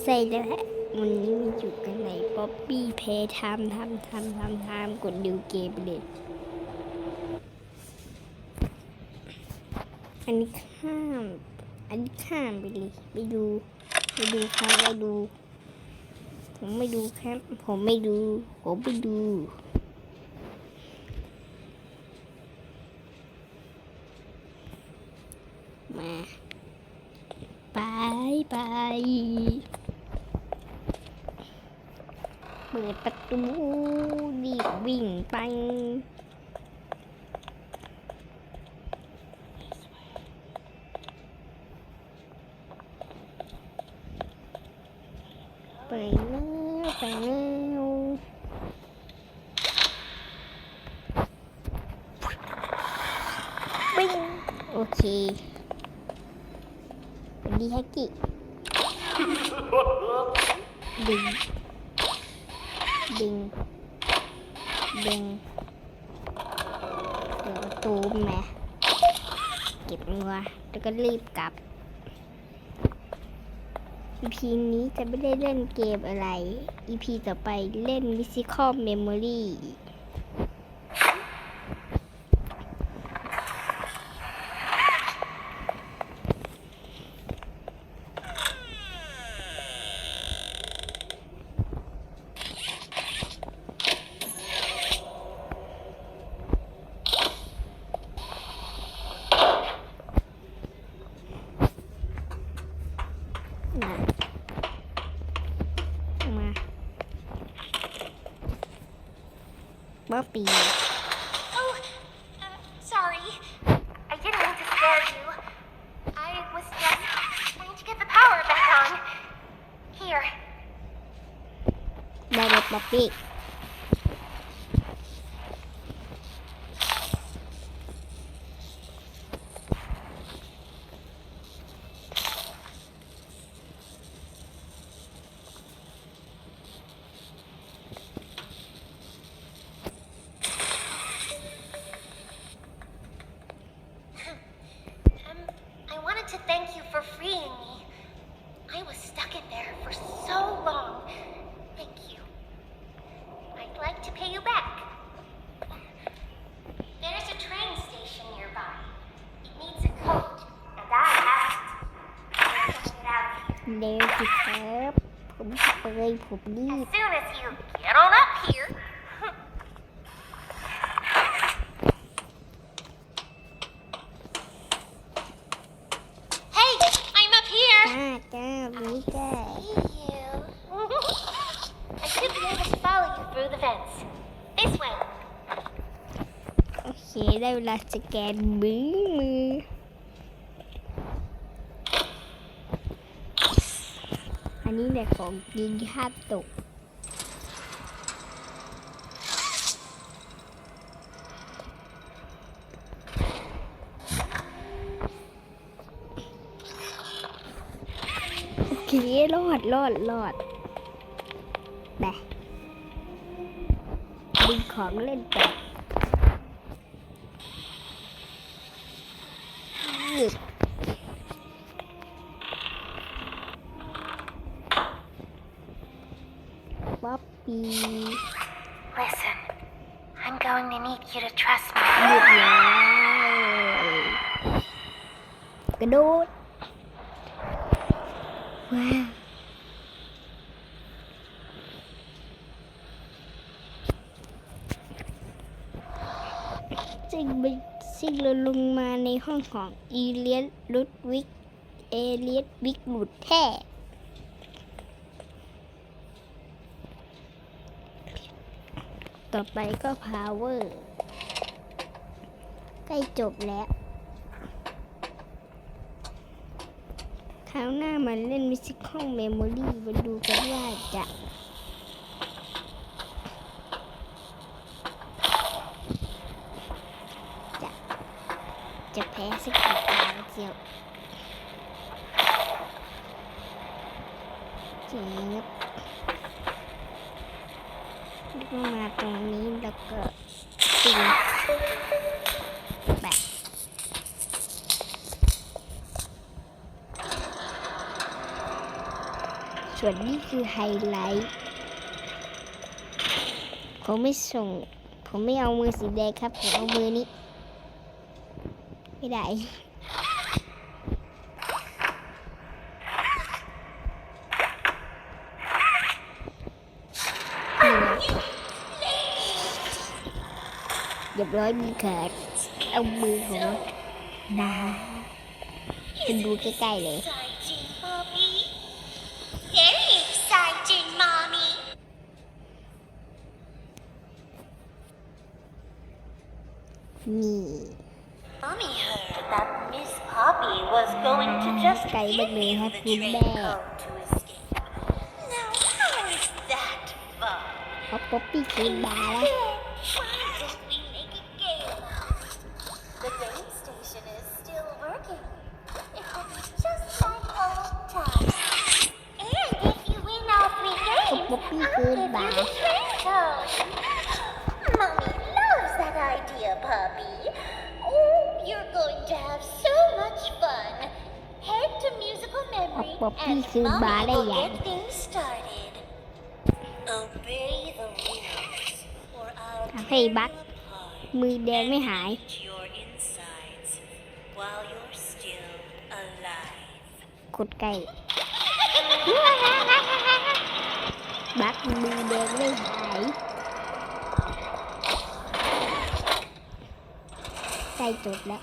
ใส่แล้วฮะวันนี้มันอยู่กันไหนป๊อปปี้เพย์ทำทำทำทำทำกดดูเกมเลยอันนี้ข้าม อันนี้ข้ามไปเลยไปดูไปดูครับไปดู ผมไม่ดูครับ ผมไม่ดู ผมไปดูมาไปไป เปิดประตูรีบวิ่งไป ไปแล้วไปแล้วปิ้งโอเคดีแฮกกี้ดึง ดึง ดึงเปิดประตูมาเก็บเงือแล้วก็รีบกลับ EP นี้จะไม่ได้เล่นเกมอะไร EP ต่อไปเล่น Mystical Memory มามาบ๊อบปี้ Oh, uh, sorry. I didn't mean to scare you. I was just trying to get the power back on. Here. ได้เลยบ๊อบปี้ ผมเปยผมรีบ As soon as you get on up here. hey, I'm up here. จ้าจ้าวิจ้า See you. I should be able to follow you through the fence. This way. โอเคได้เวลาสแก นมือมืออันนี้แหละของยิงห้ามตกโอเครอดรอดรอดไปดึงของเล่นไปหยุดป๊อปปี้ Listen, I'm going to need you to trust me. หยุดแล้วกระโดดว้าวสิ่งไปสิ่งเราลงมาในห้องของอีเลียนลุดวิก เอเลียนวิกหลุดแท้ ต่อไปก็พาวเวอร์ใกล้จบแล้ว คราวหน้ามาเล่นมิสิคองเมมโมรี่มาดูกันว่าจะ จะแพ้สักกี่ตาเจียวเจ็บแล้วก็มาตรงนี้แล้วก็ติงแบบ ส่วนนี้คือไฮไลท์ผมไม่ส่ง ผมไม่เอามือสีแดงครับ ผมเอามือนี้ ไม่ได้นี่นะเรียบร้อยมีขาดเอามือของเราดาคุณดูใกล้ๆเลย này you hết the cuốn train bè. code to escape. Now, how is that fun? เขาป๊อปปี้คืนบาร์แล้ว and good mommy bye will đây get things started. Obey the rules, or I'll ทำให้ tear บัก you apart มือแดงไม่หาย eat your insides while you're still alive. กดไก่ บักมือแดงไม่หายใกล้จบแล้ว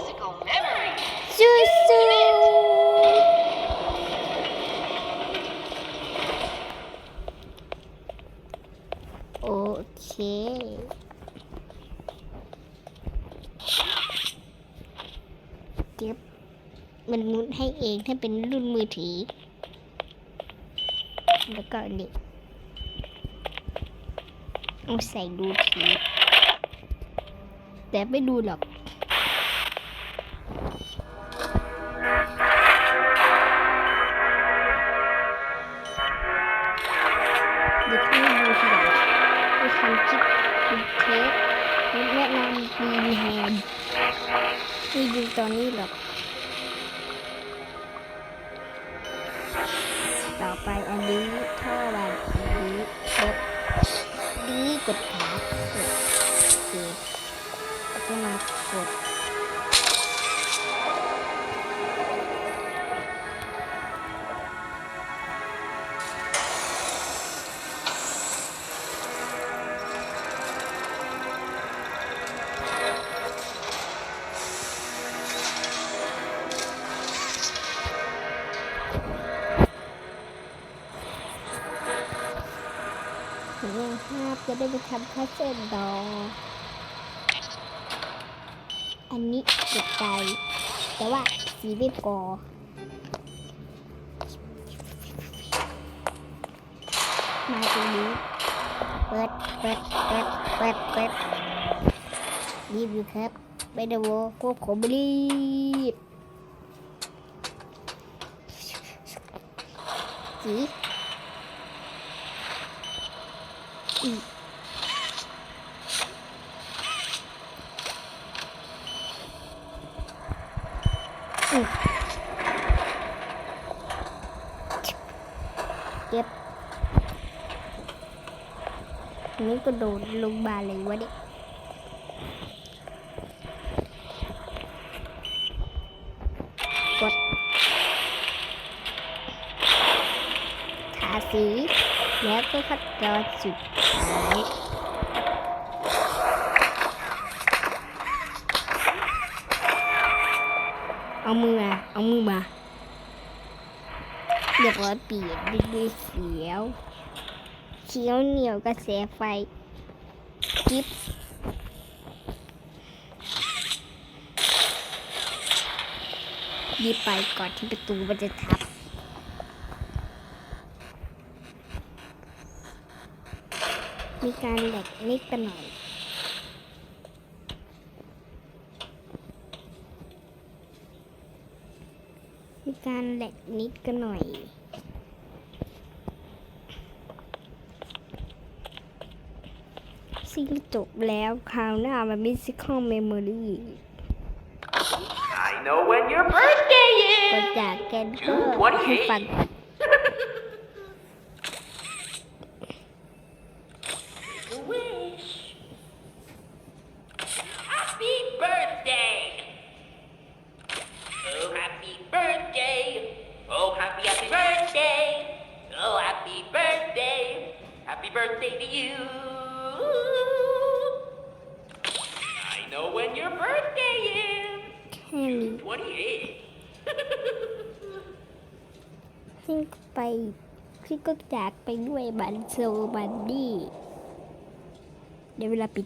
จูซูโอเคเก็บมันมุดให้เองถ้าเป็นรุ่นมือถือ แล้วก็นนี้เอาใส่ดูทีแต่ไม่ดูหรอก ไปอันนี้ท่อวันอันนี้รถนี้กดขากดเกดแล้วก็มา ทำข้าเส้นดออันนี้เก็บใจแต่ว่าสีไม่พอมาตรงนี้เปิดเปิดเปิดเปิดเปิดรีบอยู่ครับไปเดโวพวกผมรีบสีอี อันนี้ก็โดดลงมาเลยวะเนี่ยกดทาสีแล้วก็ขั้นตอนสุดท้ายเอามือมาเอามือมาเรียบร้อยเปลี่ยนด้วยเขียว เขียวเหนียวกระแสไฟกิ๊บรีบไปก่อนที่ประตูมันจะทับ มีการแหลกนิดกันหน่อยมีการแหลกนิดกันหน่อย ซิงจบแล้วคราวหน้ามันมิสิคอลเมมโมรี I know when your birthday ก็ is. จากแกนก็ What ให้ฟัง Make a wish. Happy birthday. Oh, happy ค่นี้ 28. ซึ่งไปซิ่งก็จากไปด้วยบันโซบันดี้เดี๋ยวเวลาปิด